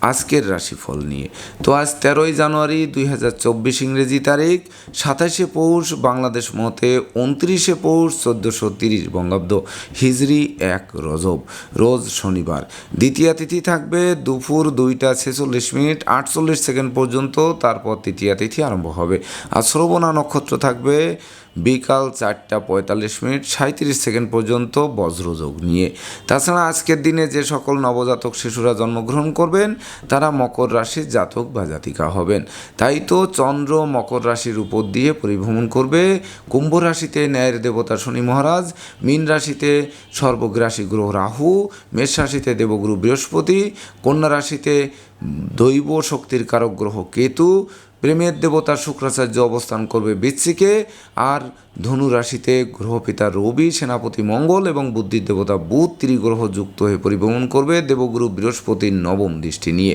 আজকের রাশিফল নিয়ে। তো আজ তেরোই জানুয়ারি দুই হাজার চব্বিশ ইংরেজি তারিখ, সাতাশে পৌষ বাংলাদেশ মতে উনত্রিশে পৌষ চোদ্দোশো তিরিশ বঙ্গাব্দ, হিজরি এক রজব, রোজ শনিবার। দ্বিতীয় তিথি থাকবে দুপুর দুইটা ছেচল্লিশ মিনিট, আটচল্লিশ সেকেন্ড পর্যন্ত, তারপর তৃতীয় তিথি আরম্ভ হবে। আর শ্রবণা নক্ষত্র থাকবে বিকাল চারটা পঁয়তাল্লিশ মিনিট সাঁত্রিশ সেকেন্ড পর্যন্ত বজ্রযোগ নিয়ে। তাছাড়া আজকের দিনে যে সকল নবজাতক শিশুরা জন্মগ্রহণ করবেন, তারা মকর রাশির জাতক বা জাতিকা হবেন। তাই তো চন্দ্র মকর রাশির উপর দিয়ে পরিভ্রমণ করবে। কুম্ভ রাশিতে ন্যায়ের দেবতা শনি মহারাজ, মীন রাশিতে সর্বগ্রাসী গ্রহ রাহু, মেষ রাশিতে দেবগুরু বৃহস্পতি, কন্যা রাশিতে দৈব শক্তির কারক গ্রহ কেতু প্রেমের দেবতা শুক্রাচার্য অবস্থান করবে বৃশ্চিকে আর ধনু রাশিতে গ্রহপিতা রবি, সেনাপতি মঙ্গল এবং বুদ্ধির দেবতা বুধ ত্রিগ্রহ যুক্ত হয়ে পরিভ্রমণ করবে দেবগুরু বৃহস্পতির নবম দৃষ্টি নিয়ে।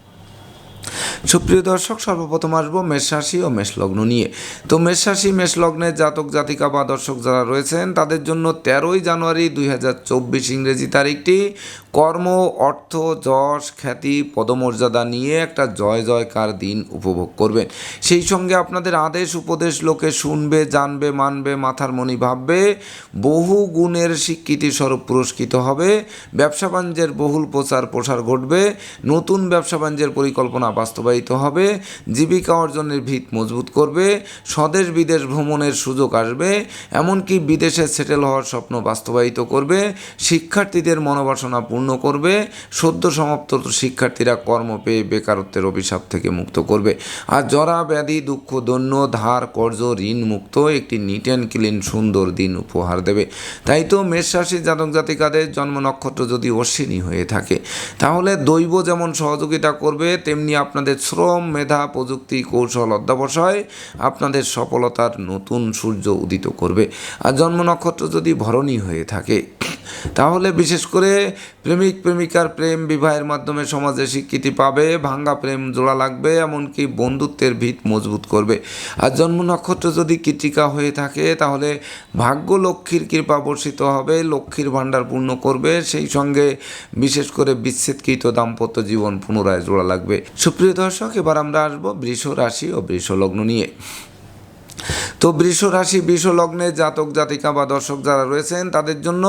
সুপ্রিয় দর্শক, সর্বপ্রথম আসব মেষ রাশি ও মেষ লগ্ন নিয়ে। তো মেষ রাশি, মেষ লগ্নের জাতক, জাতিকা বা দর্শক যারা রয়েছেন, তাদের জন্য তেরোই জানুয়ারি দুই হাজার চব্বিশ ইংরেজি তারিখটি। কর্ম, অর্থ, যশ, খ্যাতি, পদমর্যাদা নিয়ে একটা জয়, জয়কার দিন উপভোগ করবেন। সেই সঙ্গে আপনাদের আদেশ, উপদেশ লোকে শুনবে, জানবে, মানবে, মাথার মনি ভাববে। বহু গুণের স্বীকৃতি স্বরূপ পুরস্কৃত হবে। ব্যবসা বাণিজ্যের বহুল প্রচার প্রসার ঘটবে। নতুন ব্যবসা বাণিজ্যের পরিকল্পনা বাস্তবায়িত হবে, জীবিকা অর্জনের ভিত মজবুত করবে, স্বদেশ বিদেশ ভ্রমণের সুযোগ আসবে, এমনকি বিদেশে সেটেল হওয়ার স্বপ্ন বাস্তবায়িত করবে, শিক্ষার্থীদের মনোবাসনা পূর্ণ করবে, সদ্য সমাপ্ত শিক্ষার্থীরা কর্ম পেয়ে বেকারত্বের অভিশাপ থেকে মুক্ত করবে। আর জরা, ব্যাধি, দুঃখ, দৈন্য, ধার, কর্জ, ঋণ মুক্ত একটি নিট অ্যান্ড ক্লিন সুন্দর দিন উপহার দেবে। তাই তো মেষ রাশির জাতক জাতিকাদের জন্ম নক্ষত্র যদি অশ্বিনী হয়ে থাকে, তাহলে দৈব যেমন সহযোগিতা করবে, তেমনি আপনাদের শ্রম মেধা, প্রযুক্তি, কৌশল অধ্যাবসায় আপনাদের সফলতার নতুন সূর্য উদিত করবে। আর জন্ম নক্ষত্র যদি ভরণী হয়ে থাকে, তাহলে বিশেষ করে প্রেমিক প্রেমিকার প্রেম বিবাহের মাধ্যমে সমাজে স্বীকৃতি পাবে, ভাঙ্গা প্রেম জোড়া লাগবে, এমনকি বন্ধুত্বের ভিত মজবুত করবে। আর জন্ম নক্ষত্র যদি কৃতিকা হয়ে থাকে, তাহলে ভাগ্য লক্ষ্মীর কৃপা বর্ষিত হবে, লক্ষ্মীর ভাণ্ডার পূর্ণ করবে, সেই সঙ্গে বিশেষ করে বিচ্ছেদকৃত দাম্পত্য জীবন পুনরায় জোড়া লাগবে। সুপ্রিয় দর্শক, এবার আমরা আসব বৃষ রাশি ও বৃষ লগ্ন নিয়ে। তো বৃষ রাশি, বৃষ লগ্নে জাতক জাতিকা বা দর্শক যারা রয়েছেন, তাদের জন্য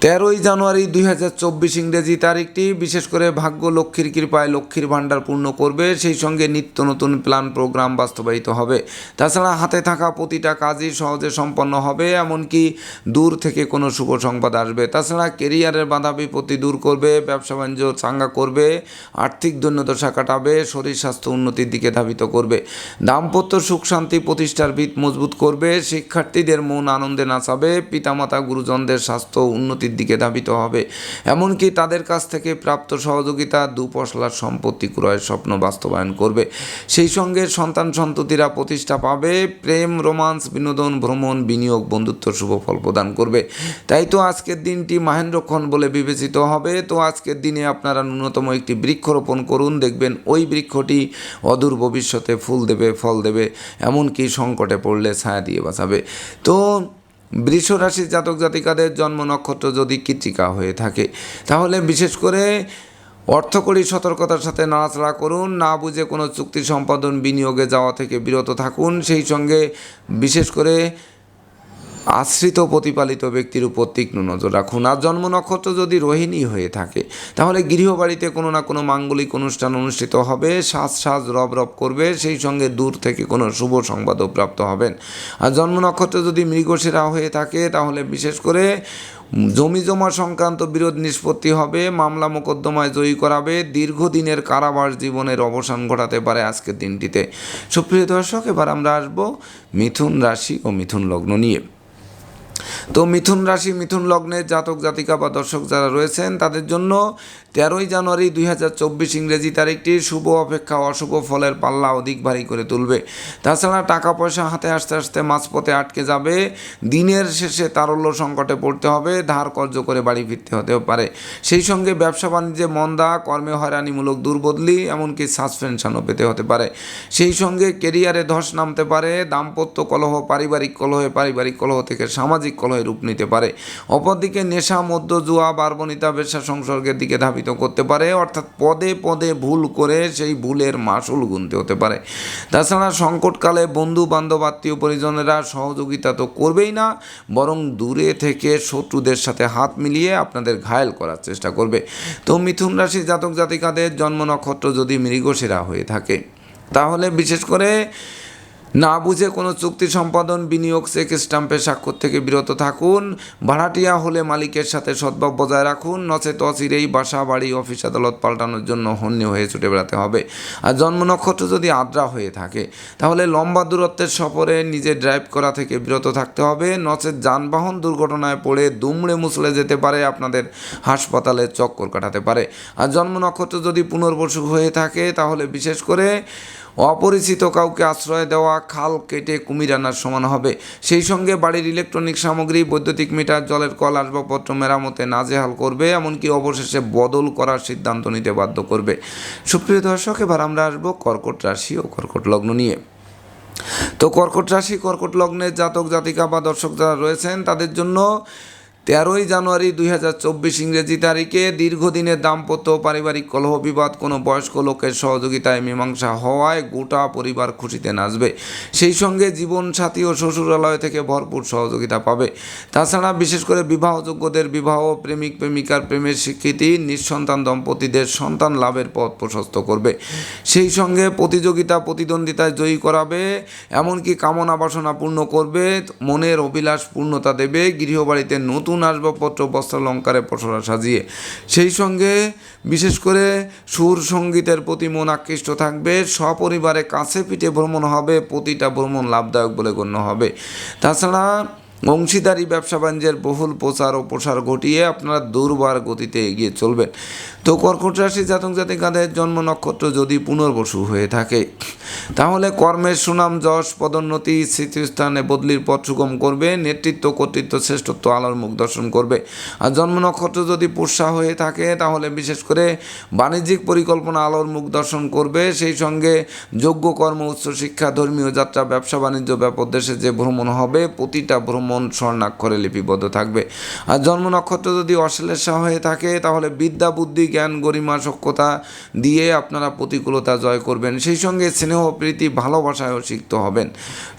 তেরোই জানুয়ারি দুই হাজার চব্বিশ ইংরেজি তারিখটি, বিশেষ করে ভাগ্য লক্ষ্মীর কৃপায় লক্ষ্মীর ভাণ্ডার পূর্ণ করবে, সেই সঙ্গে নিত্য নতুন প্ল্যান প্রোগ্রাম বাস্তবায়িত হবে। তাছাড়া হাতে থাকা প্রতিটা কাজই সহজে সম্পন্ন হবে, এমনকি দূর থেকে কোনো শুভ সংবাদ আসবে। তাছাড়া কেরিয়ারের বাধা বিপত্তি দূর করবে, ব্যবসা বাণিজ্য চাঙ্গা করবে, আর্থিক দৈন্যদশা কাটাবে শরীর স্বাস্থ্য উন্নতির দিকে ধাবিত করবে। দাম্পত্য সুখ শান্তি প্রতিষ্ঠার ভিত মজবুত করবে, শিক্ষার্থীদের মন আনন্দে নাচাবে, পিতামাতা গুরুজনদের স্বাস্থ্য উন্নতির দিকে ধাবিত হবে। এমনকি তাদের কাছ থেকে প্রাপ্ত সহযোগিতা, দুপশলার সম্পত্তি ক্রয়ের স্বপ্ন বাস্তবায়ন করবে। সেই সঙ্গে সন্তান সন্ততিরা প্রতিষ্ঠা পাবে। প্রেম, রোমান্স, বিনোদন, ভ্রমণ, বিনিয়োগ, বন্ধুত্ব, শুভ ফল প্রদান করবে। তাই তো আজকের দিনটি মাহেন্দ্রক্ষণ বলে বিবেচিত হবে। তো আজকের দিনে আপনারা ন্যূনতম একটি বৃক্ষরোপণ করুন। দেখবেন ওই বৃক্ষটি অদূর ভবিষ্যতে ফুল দেবে, ফল দেবে, এমনকি সংকটে পড়লে ছায়া দিয়ে বাঁচাবে। তো বৃষ রাশির জাতক জাতিকাদের জন্ম নক্ষত্র যদি কৃত্রিকা হয়ে থাকে, তাহলে বিশেষ করে অর্থকরী সতর্কতার সাথে নাড়াচাড়া করুন, না বুঝে কোনো চুক্তি সম্পাদন বিনিয়োগে যাওয়া থেকে বিরত থাকুন। সেই সঙ্গে বিশেষ করে আশ্রিত প্রতিপালিত ব্যক্তির উপর তীক্ষ্ণ নজর রাখুন। আর জন্ম নক্ষত্র যদি রোহিণী হয়ে থাকে, তাহলে গৃহবাড়িতে কোনো না কোনো মাঙ্গলিক অনুষ্ঠান অনুষ্ঠিত হবে। সাজ সাজ রব রব করবে, সেই সঙ্গে দূর থেকে কোনো শুভ সংবাদও প্রাপ্ত হবেন। আর জন্ম নক্ষত্র যদি মৃগশিরা হয়ে থাকে, তাহলে বিশেষ করে জমি জমা সংক্রান্ত বিরোধ নিষ্পত্তি হবে, মামলা মোকদ্দমায় জয়ী করাবে, দীর্ঘদিনের কারাবাস জীবনের অবসান ঘটাতে পারে আজকের দিনটিতে। সুপ্রিয় দর্শক, এবার আমরা আসব মিথুন রাশি ও মিথুন লগ্ন নিয়ে। তো মিথুন রাশি মিথুন লগ্নের জাতক জাতিকা বা দর্শক যারা রয়েছেন তাদের জন্য তেরোই জানুয়ারি দুই হাজার চব্বিশ ইংরেজি তারিখটি শুভ অপেক্ষা অশুভ ফলের পাল্লা অধিক ভারী করে তুলবে। তাছাড়া টাকা পয়সা হাতে আসতে আসতে মাঝপথে আটকে যাবে। দিনের শেষে তারল্য সংকটে পড়তে হবে, ধার কর্য করে বাড়ি ফিরতে হতেও পারে। সেই সঙ্গে ব্যবসা বাণিজ্যে মন্দা, কর্মে হয়রানিমূলক দুর্বদলি, এমনকি সাসপেনশনও পেতে হতে পারে। সেই সঙ্গে কেরিয়ারে ধস নামতে পারে, দাম্পত্য কলহ, পারিবারিক কলহে পারিবারিক কলহ থেকে সামাজিক কলহে রূপ নিতে পারে। অপরদিকে নেশা মধ্য জুয়া বারবনিতা বেশা সংসর্গের দিকে ধাবিত করতে পারে, অর্থাৎ পদে পদে ভুল করে সেই ভুলের মাসুল গুনতে হতে পারে। তাছাড়া সংকটকালে বন্ধু, বান্ধব, আত্মীয়, পরিজনেরা সহযোগিতা তো করবেই না, বরং দূরে থেকে শত্রুদের সাথে হাত মিলিয়ে আপনাদের ঘায়েল করার চেষ্টা করবে। তো মিথুন রাশির জাতক জাতিকাদের জন্ম নক্ষত্র যদি মৃগশিরা হয়ে থাকে, তাহলে বিশেষ করে না বুঝে কোনো চুক্তি সম্পাদন, বিনিয়োগ, চেক স্টাম্পে স্বাক্ষর থেকে বিরত থাকুন। ভাড়াটিয়া হলে মালিকের সাথে সদ্ভাব বজায় রাখুন। নচেত অচিরেই বাসা, বাড়ি, অফিস আদালত পাল্টানোর জন্য হন্যে হয়ে ছুটে বেড়াতে হবে। আর জন্ম নক্ষত্র যদি আদ্রা হয়ে থাকে, তাহলে লম্বা দূরত্বের সফরে নিজে ড্রাইভ করা থেকে বিরত থাকতে হবে। নচেত যানবাহন দুর্ঘটনায় পড়ে দুমড়ে মুছলে যেতে পারে, আপনাদের হাসপাতালে চক্কর কাটাতে পারে। আর জন্ম নক্ষত্র যদি পুনর্বসু হয়ে থাকে, তাহলে বিশেষ করে অপরিচিত কাউকে আশ্রয় দেওয়া, খাল কেটে কুমির আনার সমান হবে। সেই সঙ্গে বাড়ির ইলেকট্রনিক সামগ্রী, বৈদ্যুতিক মিটার, জলের কল, আসবাবপত্র মেরামতে নাজেহাল করবে, এমনকি অবশেষে বদল করার সিদ্ধান্ত নিতে বাধ্য করবে। সুপ্রিয় দর্শক, এবার আমরা আসব কর্কট রাশি ও কর্কট লগ্ন নিয়ে। তো কর্কট রাশি, কর্কট লগ্নের জাতক জাতিকা বা দর্শক যারা রয়েছেন, তাদের জন্য তেরোই জানুয়ারি দুই হাজার চব্বিশ ইংরেজি তারিখে দীর্ঘদিনের দাম্পত্য পারিবারিক কলহ বিবাদ, কোনো বয়স্ক লোকের সহযোগিতায় মীমাংসা হওয়ায় গোটা পরিবার খুশিতে নাচবে। সেই সঙ্গে জীবনসাথী ও শ্বশুরালয় থেকে ভরপুর সহযোগিতা পাবে। তাছাড়া বিশেষ করে বিবাহযোগ্যদের বিবাহ, প্রেমিক প্রেমিকার প্রেমের স্বীকৃতি, নিঃসন্তান দম্পতিদের সন্তান লাভের পথ প্রশস্ত করবে। সেই সঙ্গে প্রতিযোগিতা, প্রতিদ্বন্দ্বিতায় জয়ী করাবে, এমনকি কামনা বাসনা পূর্ণ করবে, মনের অভিলাষ পূর্ণতা দেবে, গৃহবাড়িতে নতুন আসবাবপত্র বস্ত্র বস্ত্রালঙ্কারে পসরা সাজিয়ে, সেই সঙ্গে বিশেষ করে সুর সঙ্গীতের প্রতি মন আকৃষ্ট থাকবে, সপরিবারে কাছে পিঠে ভ্রমণ হবে, প্রতিটা ভ্রমণ লাভদায়ক বলে গণ্য হবে। তাছাড়া অংশীদারি ব্যবসা বাণিজ্যের বহুল প্রচার ও প্রসার ঘটিয়ে আপনারা দুর্বার গতিতে এগিয়ে চলবেন। তো কর্কট রাশি জাতক জাতিকাদের জন্ম নক্ষত্র যদি পুনর্বসু হয়ে থাকে, তাহলে কর্মের সুনাম, যশ, পদোন্নতি, স্মৃতিস্থানে বদলির পথ সুগম করবে, নেতৃত্ব, কর্তৃত্ব, শ্রেষ্ঠত্ব, আলোর মুখ দর্শন করবে। আর জন্ম নক্ষত্র যদি পুষ্যা হয়ে থাকে, তাহলে বিশেষ করে বাণিজ্যিক পরিকল্পনা, আলোর মুখ দর্শন করবে। সেই সঙ্গে যোগ্য কর্ম, উচ্চ শিক্ষা, ধর্মীয় যাত্রা, ব্যবসা, বাণিজ্য, ব্যাপক দেশে যে ভ্রমণ হবে, প্রতিটা ভ্রমণ স্বর্ণাক্ষরে লিপিবদ্ধ থাকবে। আর জন্ম নক্ষত্র যদি অশ্লেষা হয়ে থাকে, তাহলে বিদ্যা, বুদ্ধি জ্ঞান গরিমা, সক্ষতা দিয়ে আপনারা প্রতিকূলতা জয় করবেন। সেই সঙ্গে স্নেহ, প্রীতি, ভালোবাসায়ও শিখতে হবেন।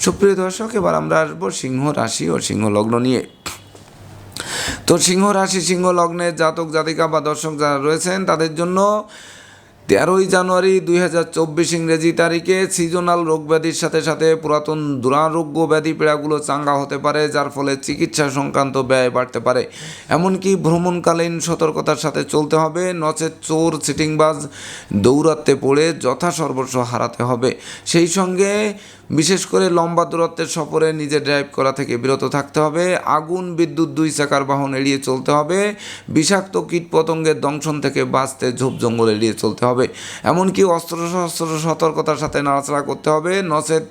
সুপ্রিয় দর্শক, এবার আমরা আসব সিংহ রাশি ও সিংহ লগ্ন নিয়ে। তো সিংহ রাশি, সিংহ লগ্নের জাতক, জাতিকা বা দর্শক যারা রয়েছেন, তাদের জন্য তেরোই জানুয়ারি দুই হাজার চব্বিশ ইংরেজি তারিখে সিজনাল রোগ ব্যাধির সাথে সাথে পুরাতন দুরারোগ্য ব্যাধি পীড়াগুলো চাঙ্গা হতে পারে, যার ফলে চিকিৎসা সংক্রান্ত ব্যয় বাড়তে পারে। এমনকি ভ্রমণকালীন সতর্কতার সাথে চলতে হবে, নচেত চোর সিটিংবাজ দৌরাত্মে পড়ে যথাসর্বস্ব হারাতে হবে। সেই সঙ্গে বিশেষ করে লম্বা দূরত্বের সফরে নিজে ড্রাইভ করা থেকে বিরত থাকতে হবে। আগুন, বিদ্যুৎ, দুই চাকার বাহন এড়িয়ে চলতে হবে। বিষাক্ত কীটপতঙ্গের দংশন থেকে বাঁচতে ঝোপ জঙ্গল এড়িয়ে চলতে হবে। এমনকি অস্ত্র শস্ত্র সতর্কতার সাথে নাড়াচাড়া করতে হবে। নচেত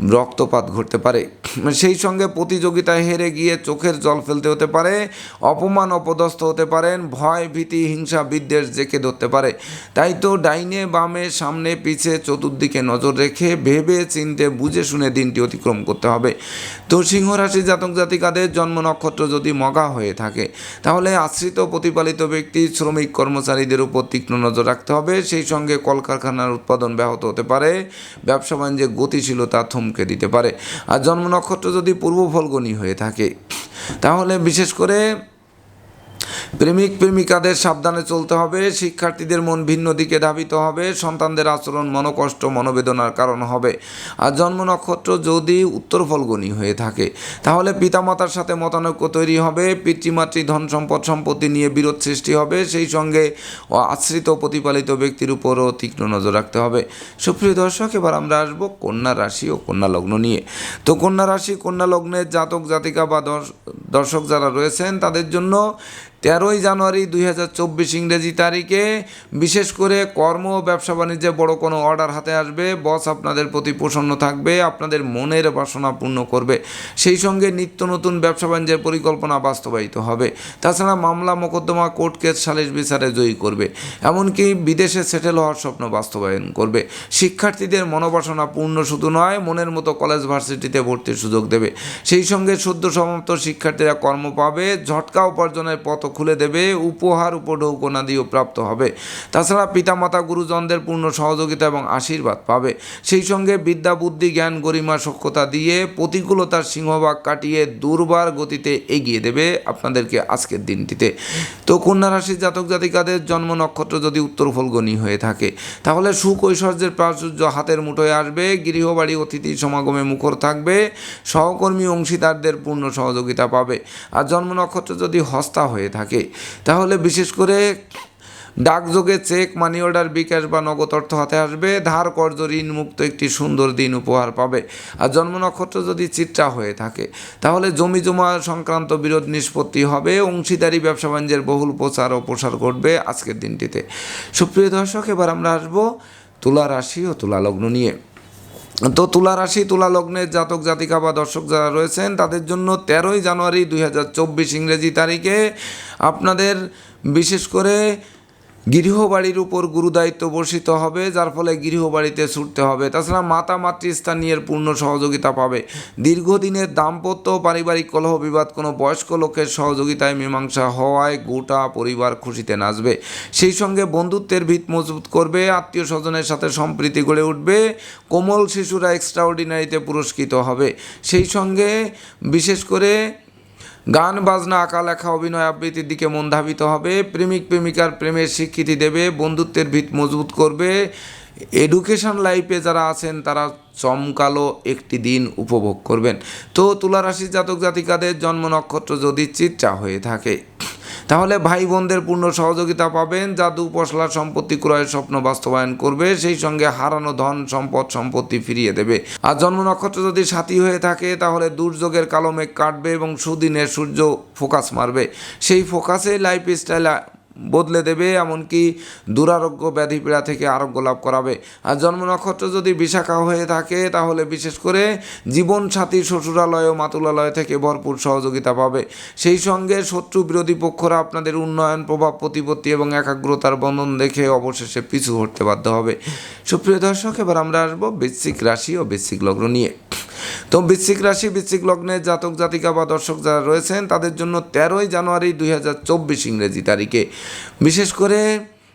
রক্তপাত ঘটতে পারে। সেই সঙ্গে প্রতিযোগিতায় হেরে গিয়ে চোখের জল ফেলতে হতে পারে, অপমান অপদস্থ হতে পারেন, ভয়, ভীতি, হিংসা, বিদ্বেষ জেঁকে ধরতে পারে। তাই তো ডাইনে বামে, সামনে, পিছে, চতুর্দিকে নজর রেখে ভেবে চিনতে, বুঝে শুনে দিনটি অতিক্রম করতে হবে। তো সিংহ রাশি জাতক জাতিকাদের জন্ম নক্ষত্র যদি মগা হয়ে থাকে, তাহলে আশ্রিত প্রতিপালিত ব্যক্তি, শ্রমিক, কর্মচারীদের উপর তীক্ষ্ণ নজর রাখতে হবে। সেই সঙ্গে কলকারখানার উৎপাদন ব্যাহত হতে পারে। ব্যবসা বাণিজ্যে গতিশীলতা থমকে চমকে দিতে পারে। আর জন্ম নক্ষত্র যদি পূর্ব ফলগণী হয়ে থাকে তাহলে বিশেষ করে প্রেমিক প্রেমিকাদের সাবধানে চলতে হবে, শিক্ষার্থীদের মন ভিন্ন দিকে ধাবিত হবে, সন্তানদের আচরণ মনোকষ্ট, মনোবেদনার কারণ হবে। আর জন্ম নক্ষত্র যদি উত্তর ফলগণী হয়ে থাকে, তাহলে পিতামাতার সাথে মতানৈক্য তৈরি হবে, পিতৃমাতৃ ধন সম্পদ সম্পত্তি নিয়ে বিরোধ সৃষ্টি হবে, সেই সঙ্গে আশ্রিত প্রতিপালিত ব্যক্তির উপরও তীক্ষ্ণ নজর রাখতে হবে। সুপ্রিয় দর্শক, এবার আমরা আসব কন্যা রাশি ও কন্যা লগ্ন নিয়ে। তো কন্যা রাশি, কন্যা লগ্নের জাতক জাতিকা বা দর্শ- দর্শক যারা রয়েছেন, তাদের জন্য তেরোই জানুয়ারি দুই হাজার চব্বিশ ইংরেজি তারিখে। বিশেষ করে কর্ম ও ব্যবসা বাণিজ্যে বড় কোনো অর্ডার হাতে আসবে। বস আপনাদের প্রতি প্রসন্ন থাকবে, আপনাদের মনের বাসনা পূর্ণ করবে। সেই সঙ্গে নিত্য নতুন ব্যবসা বাণিজ্যের পরিকল্পনা বাস্তবায়িত হবে। তাছাড়া মামলা মোকদ্দমা কোর্ট কেস সালিশ বিচারে জয়ী করবে। এমনকি বিদেশে সেটেল হওয়ার স্বপ্ন বাস্তবায়ন করবে। শিক্ষার্থীদের মনোবাসনা পূর্ণ শুধু নয়, মনের মতো কলেজ ভার্সিটিতে ভর্তির সুযোগ দেবে। সেই সঙ্গে সদ্য সমাপ্ত শিক্ষার্থীরা কর্ম পাবে, ঝটকা উপার্জনের পথ খুলে দেবে, উপহার উপঢৌকনাদিও প্রাপ্ত হবে। তাছাড়া পিতামাতা গুরুজনদের পূর্ণ সহযোগিতা এবং আশীর্বাদ পাবে। সেই সঙ্গে বিদ্যা, বুদ্ধি, জ্ঞান, গরিমা, সক্ষতা দিয়ে প্রতিকূলতার সিংহভাগ কাটিয়ে দুর্বার গতিতে এগিয়ে দেবে আপনাদেরকে আজকের দিনটিতে। তো কন্যা রাশির জাতক জাতিকাদের জন্ম নক্ষত্র যদি উত্তর ফলগণী হয়ে থাকে, তাহলে সুখ ঐশ্বর্যের প্রাচুর্য হাতের মুঠোয় আসবে, গৃহবাড়ি, অতিথি সমাগমে মুখর থাকবে, সহকর্মী অংশীদারদের পূর্ণ সহযোগিতা পাবে। আর জন্ম নক্ষত্র যদি হস্তা হয়ে থাকে তাহলে বিশেষ করে ডাকযোগে চেক মানি অর্ডার বিকাশ বা নগদ অর্থ হাতে আসবে, ধার, কর্জ, ঋণ মুক্ত একটি সুন্দর দিন উপহার পাবে। আর জন্ম নক্ষত্র যদি চিত্রা হয়ে থাকে, তাহলে জমি জমা সংক্রান্ত বিরোধ নিষ্পত্তি হবে, অংশীদারি, ব্যবসা বাণিজ্যের বহুল প্রচার ও প্রসার ঘটবে আজকের দিনটিতে। সুপ্রিয় দর্শক, এবার আমরা আসব তুলা রাশি ও তুলা লগ্ন নিয়ে। তো তুলা রাশি, তুলা লগ্নের জাতক, জাতিকা বা দর্শক যারা রয়েছেন, তাদের জন্য তেরোই জানুয়ারি দুই হাজার চব্বিশ ইংরেজি তারিখে আপনাদের বিশেষ করে গৃহবাড়ির উপর গুরুদায়িত্ব বর্ষিত হবে, যার ফলে গৃহবাড়িতে ছুটতে হবে। তাছাড়া মাতা মাতৃস্থানীয়ের পূর্ণ সহযোগিতা পাবে। দীর্ঘদিনের দাম্পত্য পারিবারিক কলহ বিবাদ কোনো বয়স্ক লোকের সহযোগিতায় মীমাংসা হওয়ায় গোটা পরিবার খুশিতে নাচবে। সেই সঙ্গে বন্ধুত্বের ভিত মজবুত করবে, আত্মীয় স্বজনের সাথে সম্প্রীতি গড়ে উঠবে, কোমল শিশুরা এক্সট্রাঅর্ডিনারিতে পুরস্কৃত হবে। সেই সঙ্গে বিশেষ করে গান, বাজনা, আঁকা, লেখা, অভিনয় আবৃত্তির দিকে মন ধাবিত হবে। প্রেমিক, প্রেমিকার প্রেমের স্বীকৃতি দেবে, বন্ধুত্বের ভিত মজবুত করবে। এডুকেশন লাইফে যারা আছেন, তারা চমকালো একটি দিন উপভোগ করবেন। তো তুলা রাশির জাতক জাতিকাদের জন্ম নক্ষত্র যদি চিত্রা হয়ে থাকে। তাহলে ভাই বোনদের পূর্ণ সহযোগিতা পাবেন যা পশলা সম্পত্তি ক্রয়ের স্বপ্ন বাস্তবায়ন করবে, সেই সঙ্গে হারানো ধন সম্পদ সম্পত্তি ফিরিয়ে দেবে। আর জন্ম নক্ষত্র যদি সাথী হয়ে থাকে, তাহলে দুর্যোগের কালো মেঘ কাটবে এবং সুদিনের সূর্য ফোকাস মারবে। সেই ফোকাসে লাইফ স্টাইল বদলে দেবে, এমনকি দুরারোগ্য ব্যাধি পীড়া থেকে আরোগ্য লাভ করাবে। আর জন্ম নক্ষত্র যদি বিশাখা হয়ে থাকে, তাহলে বিশেষ করে জীবন সাথী শ্বশুরালয় ও মাতুলালয় থেকে ভরপুর সহযোগিতা পাবে। সেই সঙ্গে শত্রু বিরোধী পক্ষরা আপনাদের উন্নয়ন, প্রভাব, প্রতিপত্তি এবং একাগ্রতার বন্ধন দেখে অবশেষে পিছু হটতে বাধ্য হবে। সুপ্রিয় দর্শক, এবার আমরা আসব বৃশ্চিক রাশি ও বৃশ্চিক লগ্ন নিয়ে। তো বৃশ্চিক রাশি, বৃশ্চিক লগ্নে জাতক, জাতিকা বা দর্শক যারা রয়েছেন, তাদের জন্য তেরোই জানুয়ারি দুই হাজার চব্বিশ ইংরেজি তারিখে। বিশেষ করে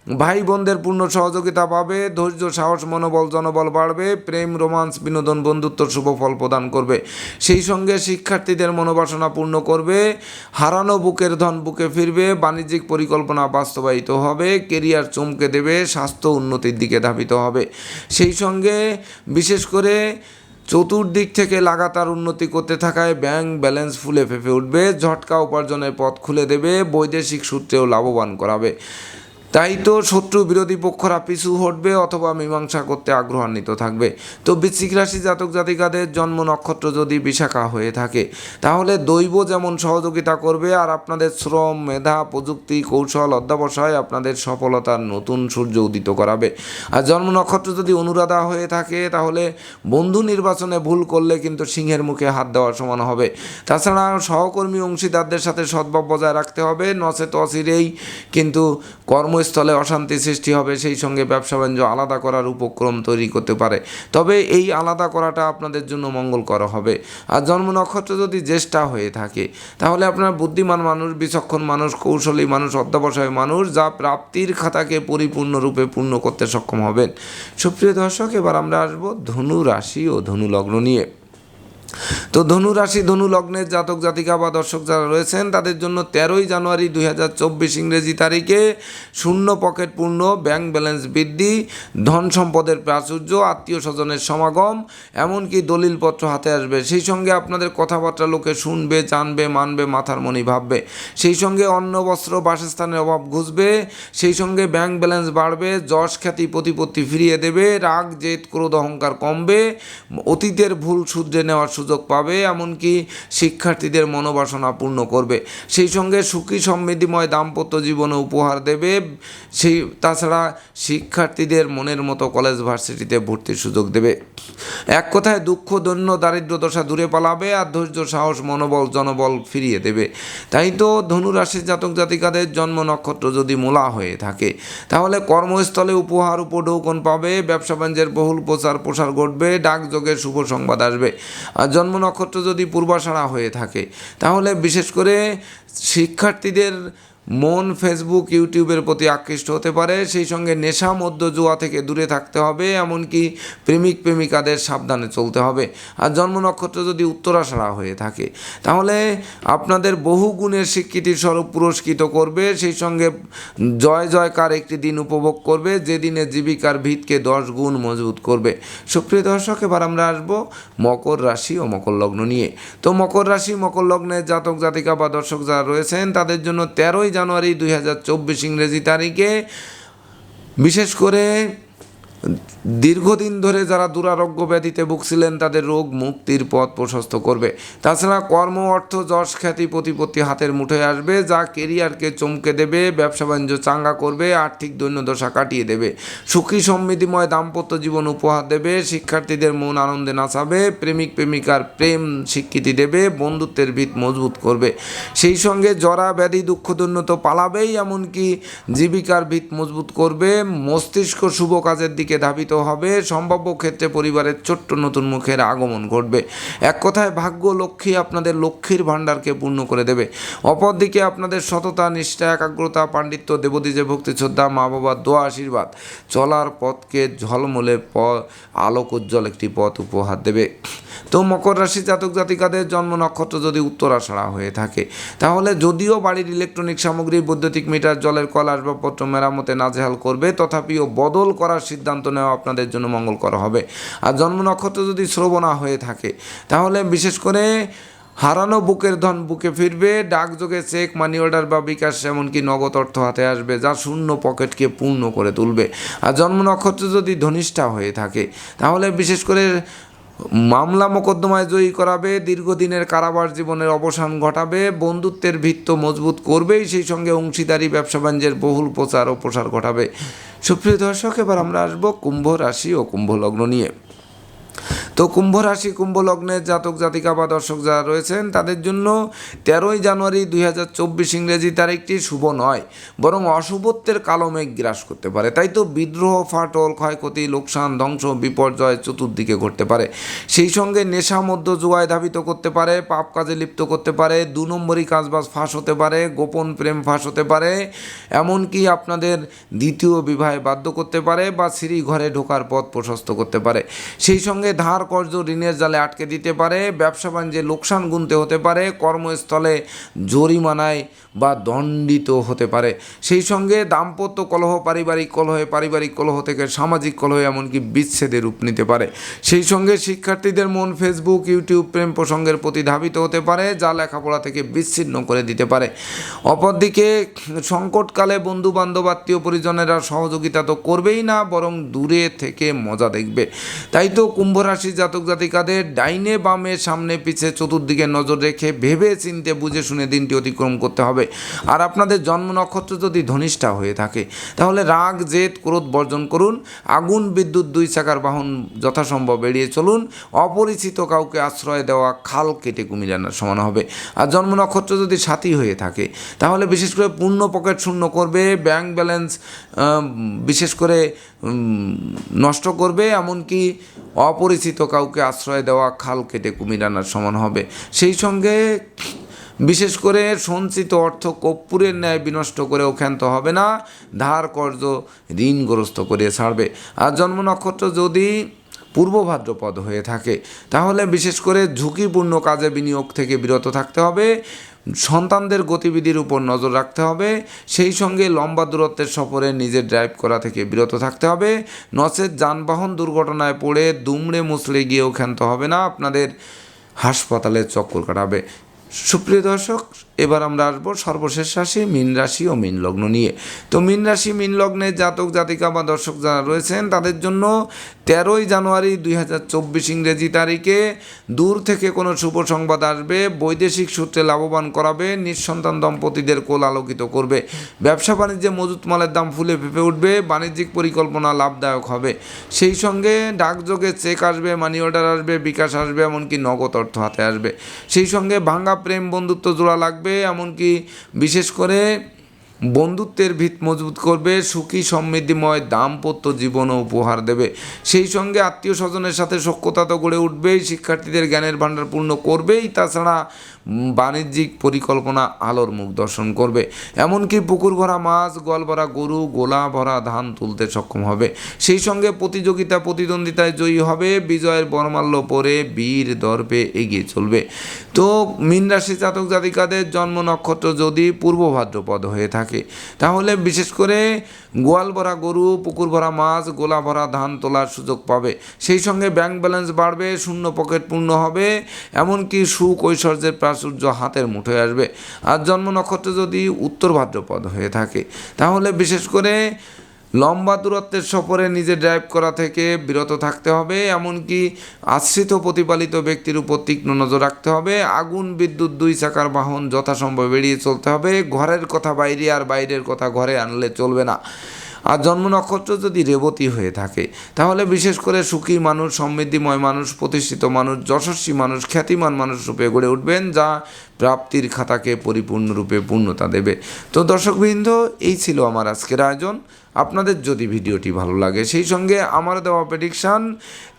ভাই বোনদের পূর্ণ সহযোগিতা পাবে, ধৈর্য, সাহস, মনোবল, জনবল বাড়বে, প্রেম, রোমান্স, বিনোদন, বন্ধুত্ব, শুভ ফল প্রদান করবে। সেই সঙ্গে শিক্ষার্থীদের মনোবাসনা পূর্ণ করবে, হারানো বুকের ধন বুকে ফিরবে, বাণিজ্যিক পরিকল্পনা বাস্তবায়িত হবে, কেরিয়ার চমকে দেবে, স্বাস্থ্য উন্নতির দিকে ধাবিত হবে। সেই সঙ্গে বিশেষ করে চতুর্দিক থেকে লাগাতার উন্নতি করতে থাকায় ব্যাংক ব্যালেন্স ফুলে ফেঁপে উঠবে। ঝটকা উপার্জনের পথ খুলে দেবে, বৈদেশিক সূত্রেও লাভবান করাবে। তাই তো শত্রু বিরোধী পক্ষরা পিছু হটবে অথবা মীমাংসা করতে আগ্রহান্বিত থাকবে। তো বৃশ্চিক রাশি জাতক জাতিকাদের জন্ম নক্ষত্র যদি বিশাখা হয়ে থাকে, তাহলে দৈব যেমন সহযোগিতা করবে আর আপনাদের শ্রম, মেধা, প্রযুক্তি, কৌশল, অধ্যাবসায় আপনাদের সফলতার নতুন সূর্য উদিত করাবে। আর জন্ম নক্ষত্র যদি অনুরাধা হয়ে থাকে, তাহলে বন্ধু নির্বাচনে ভুল করলে কিন্তু সিংহের মুখে হাত দেওয়ার সমান হবে। তাছাড়া সহকর্মী অংশীদারদের সাথে সদ্ভাব বজায় রাখতে হবে, নচেত অচিরেই কিন্তু কর্মস্থলে কর্মস্থলে অশান্তি সৃষ্টি হবে, সেই সঙ্গে ব্যবসা বাণিজ্য আলাদা করার উপক্রম তৈরি করতে পারে। তবে এই আলাদা করাটা আপনাদের জন্য মঙ্গলকর হবে। আর জন্ম নক্ষত্র যদি জ্যেষ্ঠা হয়ে থাকে, তাহলে আপনার বুদ্ধিমান মানুষ, বিচক্ষণ মানুষ, কৌশলী মানুষ, অধ্যবসায়ী মানুষ, যা প্রাপ্তির খাতাকে পরিপূর্ণরূপে পূর্ণ করতে সক্ষম হবেন। সুপ্রিয় দর্শক, এবার আমরা আসব ধনু রাশি ও ধনু লগ্ন নিয়ে। তো ধনু রাশি, ধনু লগ্নের জাতক, জাতিকা বা দর্শক যারা রয়েছেন, তাদের জন্য তেরোই জানুয়ারি দুই হাজার চব্বিশ ইংরেজি তারিখে শূন্য পকেট পূর্ণ, ব্যাংক ব্যালেন্স বৃদ্ধি, ধন সম্পদের প্রাচুর্য, আত্মীয় স্বজনের সমাগম, এমনকি দলিলপত্র হাতে আসবে। সেই সঙ্গে আপনাদের কথাবার্তা লোকে শুনবে, জানবে, মানবে, মাথার মনি ভাববে। সেই সঙ্গে অন্ন, বস্ত্র, বাসস্থানের অভাব ঘুষবে। সেই সঙ্গে ব্যাংক ব্যালেন্স বাড়বে, যশ খ্যাতি, প্রতিপত্তি ফিরিয়ে দেবে, রাগ, জেদ, ক্রোধ, অহংকার কমবে। অতীতের ভুল শুধরে নেওয়ার সুযোগ পাবে। এমনকি শিক্ষার্থীদের মনোবাসনা পূর্ণ করবে। সেই সঙ্গে সুখী সমৃদ্ধিময় দাম্পত্য জীবনে উপহার দেবে। সেই, তাছাড়া শিক্ষার্থীদের মনের মতো কলেজ ভার্সিটিতে ভর্তির সুযোগ দেবে। এক কথায় দুঃখ দৈন্য দারিদ্র দশা দূরে পালাবে, আর ধৈর্য, সাহস, মনোবল, জনবল ফিরিয়ে দেবে। তাই তো ধনুরাশির জাতক জাতিকাদের জন্ম নক্ষত্র যদি মূলা হয়ে থাকে, তাহলে কর্মস্থলে উপহার, উপঢৌকন পাবে, ব্যবসা বাণিজ্যের বহুল প্রচার প্রসার ঘটবে ডাকযোগের শুভ সংবাদ আসবে। আর জন্ম নক্ষত্র যদি পূর্বাশারা হয়ে থাকে তাহলে বিশেষ করে শিক্ষার্থীদের মন ফেসবুক, ইউটিউবের প্রতি আকৃষ্ট হতে পারে। সেই সঙ্গে নেশা মধ্য জুয়া থেকে দূরে থাকতে হবে, এমনকি প্রেমিক, প্রেমিকাদের সাবধানে চলতে হবে। আর জন্ম নক্ষত্র যদি উত্তরাশারা হয়ে থাকে, তাহলে আপনাদের বহু গুণের স্বীকৃতির স্বরূপ পুরস্কৃত করবে। সেই সঙ্গে জয় জয়কার একটি দিন উপভোগ করবে, যে দিনে জীবিকার ভিতকে দশ গুণ মজবুত করবে। সুপ্রিয় দর্শক, এবার আমরা আসব মকর রাশি ও মকর লগ্ন নিয়ে। তো মকর রাশি, মকর লগ্নের জাতক জাতিকা বা দর্শক যারা রয়েছেন, তাদের জন্য তেরোই জানুয়ারি দুই হাজার চব্বিশ ইংরেজি তারিখে বিশেষ করে দীর্ঘদিন ধরে যারা দুরারোগ্য ব্যাধিতে ভুগছিলেন, তাদের রোগ মুক্তির পথ প্রশস্ত করবে। তাছাড়া কর্ম, অর্থ, যশ, খ্যাতি, প্রতিপত্তি হাতের মুঠোয় আসবে, যা কেরিয়ারকে চমকে দেবে, ব্যবসা বাণিজ্য চাঙ্গা করবে, আর্থিক দৈন্যদশা কাটিয়ে দেবে। সুখী, সমৃদ্ধিময় দাম্পত্য জীবন উপহার দেবে, শিক্ষার্থীদের মন আনন্দে নাচাবে, প্রেমিক, প্রেমিকার প্রেম স্বীকৃতি দেবে, বন্ধুত্বের ভিত মজবুত করবে। সেই সঙ্গে জরা, ব্যাধি, দুঃখ, দৈন্য তো পালাবেই, এমনকি জীবিকার ভিত মজবুত করবে। মস্তিষ্ক শুভ কাজের দিকে ধাবিত হবে। সম্ভাব্য ক্ষেত্রে পরিবারের ছোট্ট নতুন মুখের আগমন ঘটবে। এক কথায় ভাগ্য লক্ষ্মী আপনাদের লক্ষ্মীর ভাণ্ডারকে পূর্ণ করে দেবে। অপরদিকে আপনাদের সততা, নিষ্ঠা, একাগ্রতা, পাণ্ডিত্য, দেবদীজে ভক্তি, শ্রদ্ধা মা বাবার দোয়া, আশীর্বাদ চলার পথকে ঝলমলে প আলোক উজ্জ্বল একটি পথ উপহার দেবে। তো মকর রাশি জাতক জাতিকাদের জন্ম নক্ষত্র যদি উত্তরাষাঢ়া হয়ে থাকে, তাহলে যদিও বাড়ির ইলেকট্রনিক সামগ্রী, বৈদ্যুতিক মিটার জলের কল, আসবাবপত্র মেরামতে নাজেহাল করবে, তথাপিও বদল করার সিদ্ধান্ত নেওয়া আপনাদের জন্য মঙ্গলকর হবে। আর জন্ম নক্ষত্র যদি শ্রবণা হয়ে থাকে, তাহলে বিশেষ করে হারানো বুকের ধন বুকে ফিরবে, ডাকযোগে চেক মানি অর্ডার বা বিকাশ, এমনকি নগদ অর্থ হাতে আসবে, যা শূন্য পকেটকে পূর্ণ করে তুলবে। আর জন্ম নক্ষত্র যদি ধনিষ্ঠা হয়ে থাকে, তাহলে বিশেষ করে মামলা মোকদ্দমায় জয়ী করাবে, দীর্ঘদিনের কারাবার জীবনের অবসান ঘটাবে, বন্ধুত্বের ভিত্ত মজবুত করবেই, সেই সঙ্গে অংশীদারি, ব্যবসা বাণিজ্যের বহুল প্রচার ও প্রসার ঘটাবে। সুপ্রিয় দর্শক, এবার আমরা আসব কুম্ভ রাশি ও কুম্ভ লগ্ন নিয়ে। তো কুম্ভ রাশি কুম্ভ লগ্নের জাতক, জাতিকা বা দর্শক যারা রয়েছেন, তাদের জন্য তেরোই জানুয়ারি দুই হাজার চব্বিশ ইংরেজি তারিখটি শুভ নয়, বরং অশুভত্বের কালো মেঘ গ্রাস করতে পারে। তাই তো বিদ্রোহ, ফাটল, ক্ষয়ক্ষতি, লোকসান, ধ্বংস, বিপর্যয় চতুর্দিকে ঘটতে পারে। সেই সঙ্গে নেশা মধ্য জুয়ায় ধাবিত করতে পারে, পাপ কাজে লিপ্ত করতে পারে, দু নম্বরই কাজবাজ ফাঁস হতে পারে, গোপন প্রেম ফাঁস হতে পারে, এমনকি আপনাদের দ্বিতীয় বিবাহে বাধ্য করতে পারে বা সিঁড়ি ঘরে ঢোকার পথ প্রশস্ত করতে পারে। সেই সঙ্গে ধার কর্জ ঋণের জালে আটকে দিতে পারে, ব্যবসা বাণিজ্যে লোকসান গুনতে হতে পারে, কর্মস্থলে জরিমানায় বা দণ্ডিত হতে পারে। সেই সঙ্গে দাম্পত্য কলহ, পারিবারিক কলহে, পারিবারিক কলহ থেকে সামাজিক কলহ এমনকি বিচ্ছেদের রূপ নিতে পারে। সেই সঙ্গে শিক্ষার্থীদের মন ফেসবুক, ইউটিউব, প্রেম প্রসঙ্গের প্রতি ধাবিত হতে পারে, যা লেখাপড়া থেকে বিচ্ছিন্ন করে দিতে পারে। অপরদিকে, সংকটকালে বন্ধু বান্ধব আত্মীয় পরিজনেরা সহযোগিতা তো করবেই না, বরং দূরে থেকে মজা দেখবে। তাই তো কুম্ভ রাশি জাতক জাতিকাদের ডাইনে বামে সামনে পিছে চতুর্দিকে নজর রেখে ভেবে চিনতে বুঝে শুনে দিনটি অতিক্রম করতে হবে। আর আপনাদের জন্ম নক্ষত্র যদি ধনিষ্ঠা হয়ে থাকে, তাহলে রাগ, জেদ, ক্রোধ বর্জন করুন। আগুন, বিদ্যুৎ, দুই চাকার বাহন যথাসম্ভব এড়িয়ে চলুন। অপরিচিত কাউকে আশ্রয় দেওয়া, খাল কেটে কুমির আনার সমান হবে। আর জন্ম নক্ষত্র যদি সাথী হয়ে থাকে, তাহলে বিশেষ করে পূর্ণ পকেট শূন্য করবে। ব্যাংক ব্যালেন্স বিশেষ করে নষ্ট করবে, এমনকি অপরিচিত কাউকে আশ্রয় দেওয়া খাল কেটে কুমির আনার সমান হবে। সেই সঙ্গে বিশেষ করে সঞ্চিত অর্থ কর্পূরের ন্যায় বিনষ্ট করে ক্ষান্ত হবে না, ধার কর্য ঋণগ্রস্ত করে ছাড়বে। আর জন্ম নক্ষত্র যদি পূর্ব ভাদ্রপদ হয়ে থাকে, তাহলে বিশেষ করে ঝুঁকিপূর্ণ কাজে বিনিয়োগ থেকে বিরত থাকতে হবে। সন্তানদের গতিবিধির উপর নজর রাখতে হবে। সেই সঙ্গে লম্বা দূরত্বের সফরে নিজের ড্রাইভ করা থেকে বিরত থাকতে হবে। নচেত যানবাহন দুর্ঘটনায় পড়ে দুমড়ে মুচড়ে গিয়েও ক্ষান্ত হবে না। আপনাদের হাসপাতালে চক্কর কাটাবে। সুপ্রিয় দর্শক এবার আমরা আসব সর্বশেষ রাশি, মীন রাশি ও মীন লগ্ন নিয়ে। তো মীন রাশি, মীন লগ্নের জাতক, জাতিকা বা দর্শক যারা রয়েছেন, তাদের জন্য তেরোই জানুয়ারি দুই হাজার চব্বিশ ইংরেজি তারিখে দূর থেকে কোনো শুভ সংবাদ আসবে, বৈদেশিক সূত্রে লাভবান করাবে, নিঃসন্তান দম্পতিদের কোল আলোকিত করবে। ব্যবসা বাণিজ্যে মজুত মালের দাম ফুলে ফেপে উঠবে, বাণিজ্যিক পরিকল্পনা লাভদায়ক হবে। সেই সঙ্গে ডাকযোগে চেক আসবে মানি অর্ডার আসবে, বিকাশ আসবে, এমনকি নগদ অর্থ হাতে আসবে। সেই সঙ্গে ভাঙ্গা প্রেম বন্ধুত্ব জোড়া লাগবে এমনকি বিশেষ করে বন্ধুত্বের ভিত মজবুত করবে, সুখী সমৃদ্ধিময় দাম্পত্য জীবনও উপহার দেবে। সেই সঙ্গে আত্মীয় স্বজনের সাথে সক্ষতা তো গড়ে উঠবেই, শিক্ষার্থীদের জ্ঞানের ভাণ্ডার পূর্ণ করবেই, তাছাড়া বাণিজ্যিক পরিকল্পনা আলোর মুখ দর্শন করবে। এমনকি পুকুর ভরা মাছ, গোয়াল ভরা গরু, গোলা ভরা ধান তুলতে সক্ষম হবে। সেই সঙ্গে প্রতিযোগিতা, প্রতিদ্বন্দ্বিতায় জয়ী হবে। বিজয়ের বর্মাল্য পরে বীর দর্পে এগিয়ে চলবে। তো মীন রাশি জাতক জাতিকাদের জন্ম নক্ষত্র যদি পূর্ব ভাদ্রপদ হয়ে থাকে, তাহলে বিশেষ করে গোয়াল ভরা গরু, পুকুর ভরা মাছ, গোলা ভরা ধান তোলার সুযোগ পাবে। সেই সঙ্গে ব্যাংক ব্যালেন্স বাড়বে, শূন্য পকেট পূর্ণ হবে। এমনকি সুখ ঐশ্বর্যের প্রাচুর্য হাতের মুঠোয় আসবে। আর জন্ম নক্ষত্র যদি উত্তর ভাদ্রপদ হয়ে থাকে, তাহলে বিশেষ করে লম্বা দূরত্বের সফরে নিজে ড্রাইভ করা থেকে বিরত থাকতে হবে, এমনকি আশ্রিত প্রতিপালিত ব্যক্তির উপর তীক্ষ্ণ নজর রাখতে হবে, আগুন, বিদ্যুৎ, দুই চাকার বাহন যথাসম্ভব এড়িয়ে চলতে হবে, ঘরের কথা বাইরে আর বাইরের কথা ঘরে আনলে চলবে না। আর জন্ম নক্ষত্র যদি রেবতী হয়ে থাকে, তাহলে বিশেষ করে সুখী মানুষ, সমৃদ্ধিময় মানুষ, প্রতিষ্ঠিত মানুষ, যশস্বী মানুষ, খ্যাতিমান মানুষ রূপে গড়ে উঠবেন, যা প্রাপ্তির খাতাকে পরিপূর্ণরূপে পূর্ণতা দেবে। তো দর্শকবৃন্দ এই ছিল আমার আজকের আয়োজন। আপনাদের যদি ভিডিওটি ভালো লাগে, সেই সঙ্গে আমার দেওয়া প্রেডিকশান